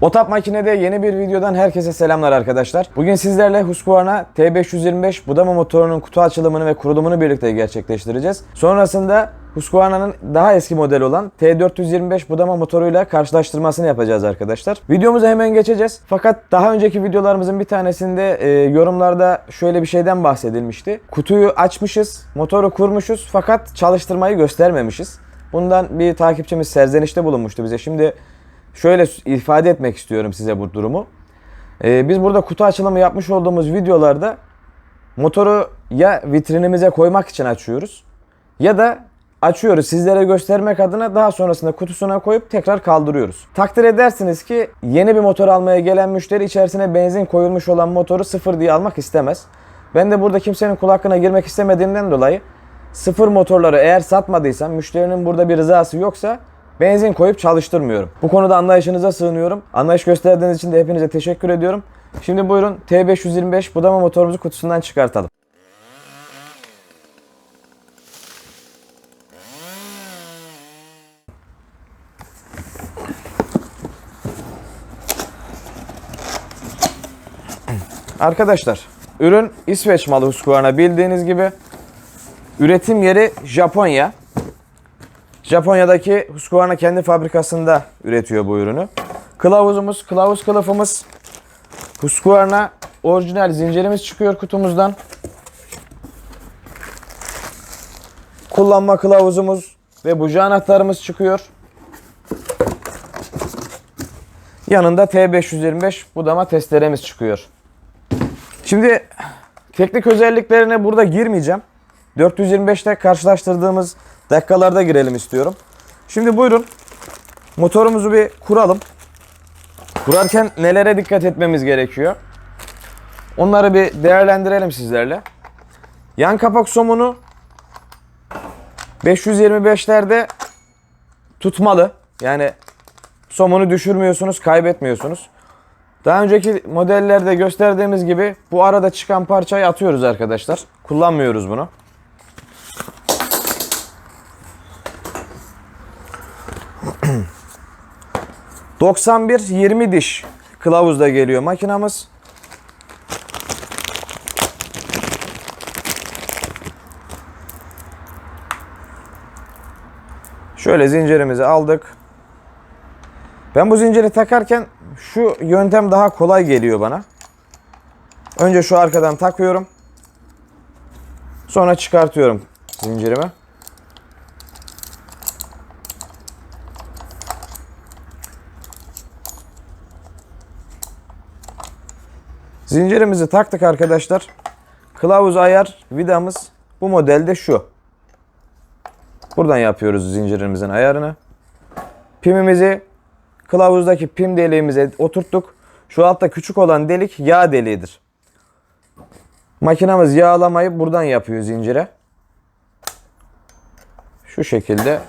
Otap Makine'de yeni bir videodan herkese selamlar arkadaşlar. Bugün sizlerle Husqvarna T525 budama motorunun kutu açılımını ve kurulumunu birlikte gerçekleştireceğiz. Sonrasında Husqvarna'nın daha eski modeli olan T425 budama motoruyla karşılaştırmasını yapacağız arkadaşlar. Videomuza hemen geçeceğiz. Fakat daha önceki videolarımızın bir tanesinde e, yorumlarda şöyle bir şeyden bahsedilmişti. Kutuyu açmışız, motoru kurmuşuz fakat çalıştırmayı göstermemişiz. Bundan bir takipçimiz serzenişte bulunmuştu bize. Şimdi şöyle ifade etmek istiyorum size bu durumu. Ee, biz burada kutu açılımı yapmış olduğumuz videolarda motoru ya vitrinimize koymak için açıyoruz ya da açıyoruz sizlere göstermek adına daha sonrasında kutusuna koyup tekrar kaldırıyoruz. Takdir edersiniz ki yeni bir motor almaya gelen müşteri içerisine benzin koyulmuş olan motoru sıfır diye almak istemez. Ben de burada kimsenin kul hakkına girmek istemediğimden dolayı sıfır motorları eğer satmadıysam müşterinin burada bir rızası yoksa benzin koyup çalıştırmıyorum. Bu konuda anlayışınıza sığınıyorum. Anlayış gösterdiğiniz için de hepinize teşekkür ediyorum. Şimdi buyurun T525 budama motorumuzu kutusundan çıkartalım. Arkadaşlar ürün İsveç malı Husqvarna bildiğiniz gibi üretim yeri Japonya. Japonya'daki Husqvarna kendi fabrikasında üretiyor bu ürünü. Kılavuzumuz, kılavuz kılıfımız Husqvarna orijinal zincirimiz çıkıyor kutumuzdan. Kullanma kılavuzumuz ve buji anahtarımız çıkıyor. Yanında T525 budama testeremiz çıkıyor. Şimdi teknik özelliklerine burada girmeyeceğim. 425'te karşılaştırdığımız dakikalarda girelim istiyorum. Şimdi buyurun motorumuzu bir kuralım. Kurarken nelere dikkat etmemiz gerekiyor? Onları bir değerlendirelim sizlerle. Yan kapak somunu 525'lerde tutmalı. Yani somunu düşürmüyorsunuz, kaybetmiyorsunuz. Daha önceki modellerde gösterdiğimiz gibi bu arada çıkan parçayı atıyoruz arkadaşlar. Kullanmıyoruz bunu. ...91 20 diş kılavuzda geliyor makinamız. Şöyle zincirimizi aldık. Ben bu zinciri takarken şu yöntem daha kolay geliyor bana. Önce şu arkadan takıyorum. Sonra çıkartıyorum zincirimi. Zincirimizi taktık arkadaşlar. Kılavuz ayar vidamız bu modelde şu. Buradan yapıyoruz zincirimizin ayarını. Pimimizi kılavuzdaki pim deliğimize oturttuk. Şu altta küçük olan delik yağ deliğidir. Makinamız yağlamayı buradan yapıyor zincire. Şu şekilde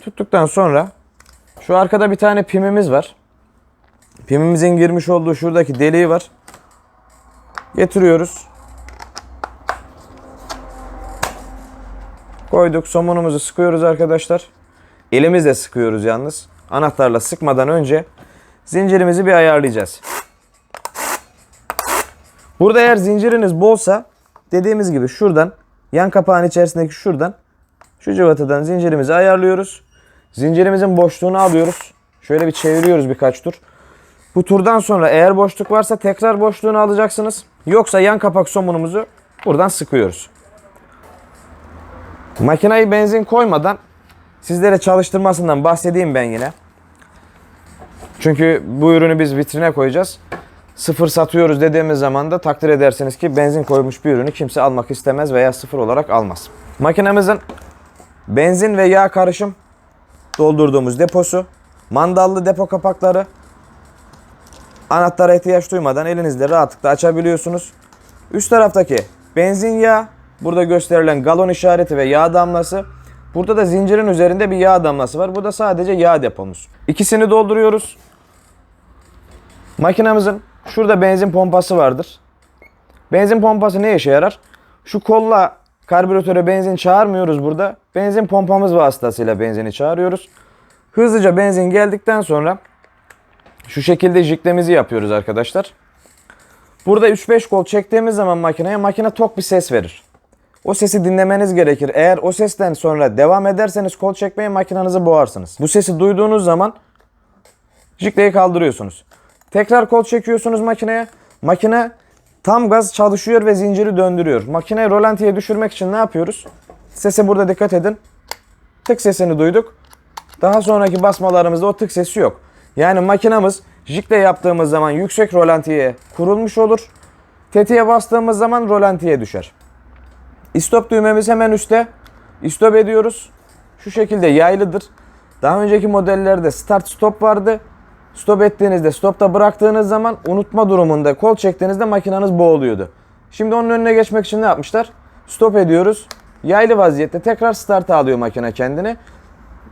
tuttuktan sonra şu arkada bir tane pimimiz var. Pimimizin girmiş olduğu şuradaki deliği var. Getiriyoruz. Koyduk. Somonumuzu sıkıyoruz arkadaşlar. Elimizle sıkıyoruz yalnız. Anahtarla sıkmadan önce zincirimizi bir ayarlayacağız. Burada eğer zinciriniz bolsa dediğimiz gibi şuradan yan kapağın içerisindeki şuradan şu cıvatadan zincirimizi ayarlıyoruz. Zincirimizin boşluğunu alıyoruz. Şöyle bir çeviriyoruz birkaç tur. Bu turdan sonra eğer boşluk varsa tekrar boşluğunu alacaksınız. Yoksa yan kapak somunumuzu buradan sıkıyoruz. Makinayı benzin koymadan sizlere çalıştırmasından bahsedeyim ben yine. Çünkü bu ürünü biz vitrine koyacağız. Sıfır satıyoruz dediğimiz zaman da takdir edersiniz ki benzin koymuş bir ürünü kimse almak istemez veya sıfır olarak almaz. Makinemizin benzin ve yağ karışım doldurduğumuz deposu, mandallı depo kapakları, anahtara ihtiyaç duymadan elinizle rahatlıkla açabiliyorsunuz. Üst taraftaki benzin yağı, burada gösterilen galon işareti ve yağ damlası. Burada da zincirin üzerinde bir yağ damlası var. Bu da sadece yağ depomuz. İkisini dolduruyoruz. Makinamızın şurada benzin pompası vardır. Benzin pompası ne işe yarar? Şu kolla karbüratöre benzin çağırmıyoruz burada. Benzin pompamız vasıtasıyla benzini çağırıyoruz. Hızlıca benzin geldikten sonra Şu şekilde jiklemizi yapıyoruz arkadaşlar. Burada 3-5 kol çektiğimiz zaman makineye makine tok bir ses verir. O sesi dinlemeniz gerekir. Eğer o sesten sonra devam ederseniz kol çekmeye makinenizi boğarsınız. Bu sesi duyduğunuz zaman jikleyi kaldırıyorsunuz. Tekrar kol çekiyorsunuz makineye. Makine tam gaz çalışıyor ve zinciri döndürüyor. Makineyi rolantiye düşürmek için ne yapıyoruz? Sese burada dikkat edin. Tık sesini duyduk. Daha sonraki basmalarımızda o tık sesi yok. Yani makinamız jikle yaptığımız zaman yüksek rolantiye kurulmuş olur. Tetiğe bastığımız zaman rolantiye düşer. İstop düğmemiz hemen üstte. İstop ediyoruz. Şu şekilde yaylıdır. Daha önceki modellerde start stop vardı. Stop ettiğinizde stopta bıraktığınız zaman unutma durumunda kol çektiğinizde makineniz boğuluyordu. Şimdi onun önüne geçmek için ne yapmışlar? Stop ediyoruz. Yaylı vaziyette tekrar start'a alıyor makine kendini.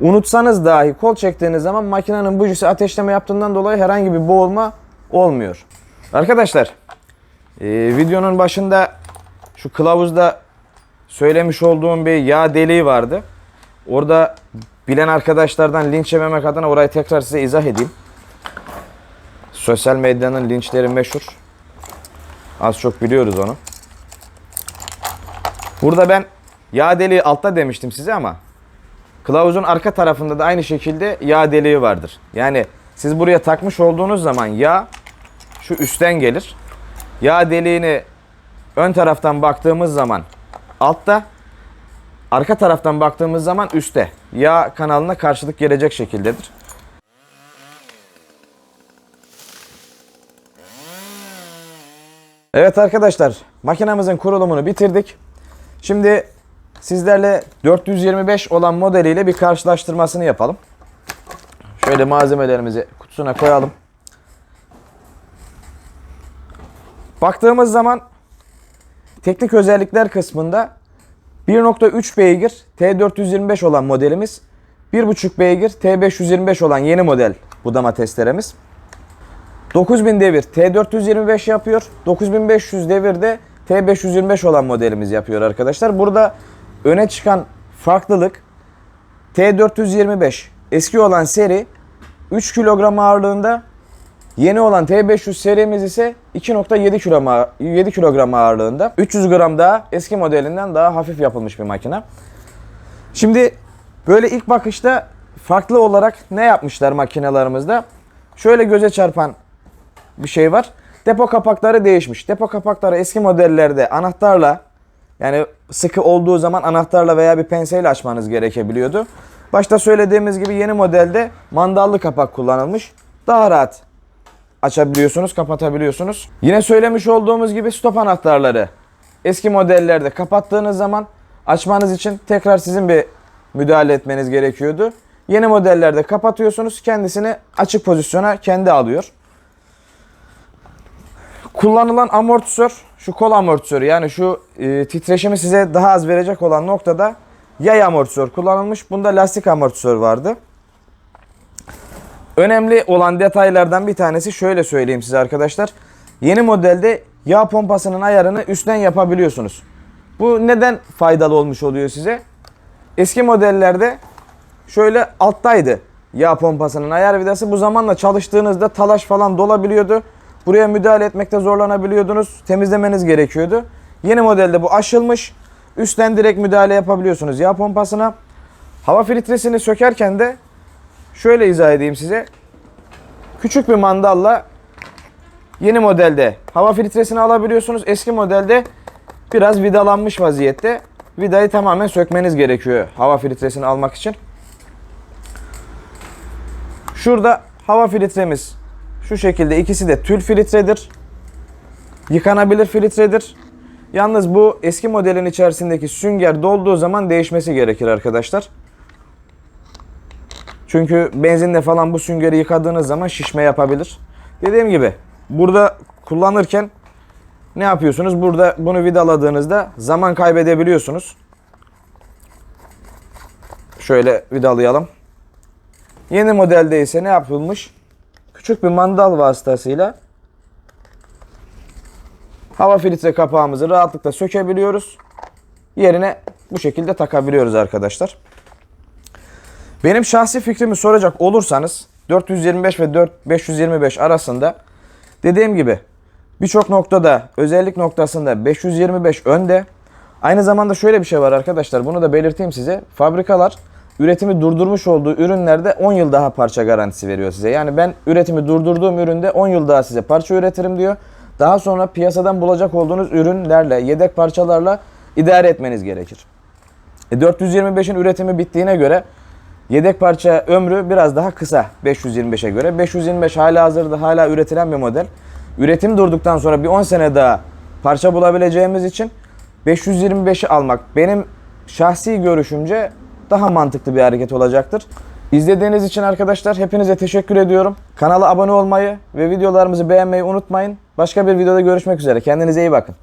Unutsanız dahi kol çektiğiniz zaman makinenin bujisi ateşleme yaptığından dolayı herhangi bir boğulma olmuyor. Arkadaşlar e, videonun başında şu kılavuzda söylemiş olduğum bir yağ deliği vardı. Orada bilen arkadaşlardan linç yememek adına orayı tekrar size izah edeyim. Sosyal medyanın linçleri meşhur. Az çok biliyoruz onu. Burada ben yağ deliği altta demiştim size ama kılavuzun arka tarafında da aynı şekilde yağ deliği vardır. Yani siz buraya takmış olduğunuz zaman yağ şu üstten gelir. Yağ deliğini ön taraftan baktığımız zaman altta, arka taraftan baktığımız zaman üstte. Yağ kanalına karşılık gelecek şekildedir. Evet arkadaşlar, makinamızın kurulumunu bitirdik. Şimdi sizlerle 425 olan modeliyle bir karşılaştırmasını yapalım. Şöyle malzemelerimizi kutusuna koyalım. Baktığımız zaman teknik özellikler kısmında 1.3 beygir T425 olan modelimiz, 1.5 beygir T525 olan yeni model budama testeremiz. 9000 devir T425 yapıyor. 9500 devirde T525 olan modelimiz yapıyor arkadaşlar. Burada öne çıkan farklılık T425 eski olan seri 3 kilogram ağırlığında Yeni olan T500 serimiz ise 2.7 kilogram, 7 kilogram ağırlığında. 300 gram daha eski modelinden daha hafif yapılmış bir makine. Şimdi böyle ilk bakışta farklı olarak ne yapmışlar makinalarımızda? Şöyle göze çarpan bir şey var. Depo kapakları değişmiş. Depo kapakları eski modellerde anahtarla yani sıkı olduğu zaman anahtarla veya bir penseyle açmanız gerekebiliyordu. Başta söylediğimiz gibi yeni modelde mandallı kapak kullanılmış. Daha rahat açabiliyorsunuz, kapatabiliyorsunuz. Yine söylemiş olduğumuz gibi stop anahtarları eski modellerde kapattığınız zaman açmanız için tekrar sizin bir müdahale etmeniz gerekiyordu. Yeni modellerde kapatıyorsunuz, kendisini açık pozisyona kendi alıyor. Kullanılan amortisör, şu kol amortisörü yani şu e, titreşimi size daha az verecek olan noktada yay amortisör kullanılmış. Bunda lastik amortisör vardı. Önemli olan detaylardan bir tanesi şöyle söyleyeyim size arkadaşlar. Yeni modelde yağ pompasının ayarını üstten yapabiliyorsunuz. Bu neden faydalı olmuş oluyor size? Eski modellerde şöyle alttaydı yağ pompasının ayar vidası. Bu zamanla çalıştığınızda talaş falan dolabiliyordu. Buraya müdahale etmekte zorlanabiliyordunuz. Temizlemeniz gerekiyordu. Yeni modelde bu aşılmış. Üstten direkt müdahale yapabiliyorsunuz yağ pompasına. Hava filtresini sökerken de Şöyle izah edeyim size. Küçük bir mandalla yeni modelde hava filtresini alabiliyorsunuz. Eski modelde biraz vidalanmış vaziyette. Vidayı tamamen sökmeniz gerekiyor hava filtresini almak için. Şurada hava filtremiz şu şekilde ikisi de tül filtredir. Yıkanabilir filtredir. Yalnız bu eski modelin içerisindeki sünger dolduğu zaman değişmesi gerekir arkadaşlar. Çünkü benzinle falan bu süngeri yıkadığınız zaman şişme yapabilir. Dediğim gibi burada kullanırken ne yapıyorsunuz? Burada bunu vidaladığınızda zaman kaybedebiliyorsunuz. Şöyle vidalayalım. Yeni modelde ise ne yapılmış? Küçük bir mandal vasıtasıyla hava filtre kapağımızı rahatlıkla sökebiliyoruz. Yerine bu şekilde takabiliyoruz arkadaşlar. Benim şahsi fikrimi soracak olursanız 425 ve 4 525 arasında dediğim gibi birçok noktada özellik noktasında 525 önde. Aynı zamanda şöyle bir şey var arkadaşlar. Bunu da belirteyim size. Fabrikalar üretimi durdurmuş olduğu ürünlerde 10 yıl daha parça garantisi veriyor size. Yani ben üretimi durdurduğum üründe 10 yıl daha size parça üretirim diyor. Daha sonra piyasadan bulacak olduğunuz ürünlerle, yedek parçalarla idare etmeniz gerekir. E 425'in üretimi bittiğine göre yedek parça ömrü biraz daha kısa 525'e göre. 525 hala hazırda hala üretilen bir model. Üretim durduktan sonra bir 10 sene daha parça bulabileceğimiz için 525'i almak benim şahsi görüşümce daha mantıklı bir hareket olacaktır. İzlediğiniz için arkadaşlar hepinize teşekkür ediyorum. Kanala abone olmayı ve videolarımızı beğenmeyi unutmayın. Başka bir videoda görüşmek üzere. Kendinize iyi bakın.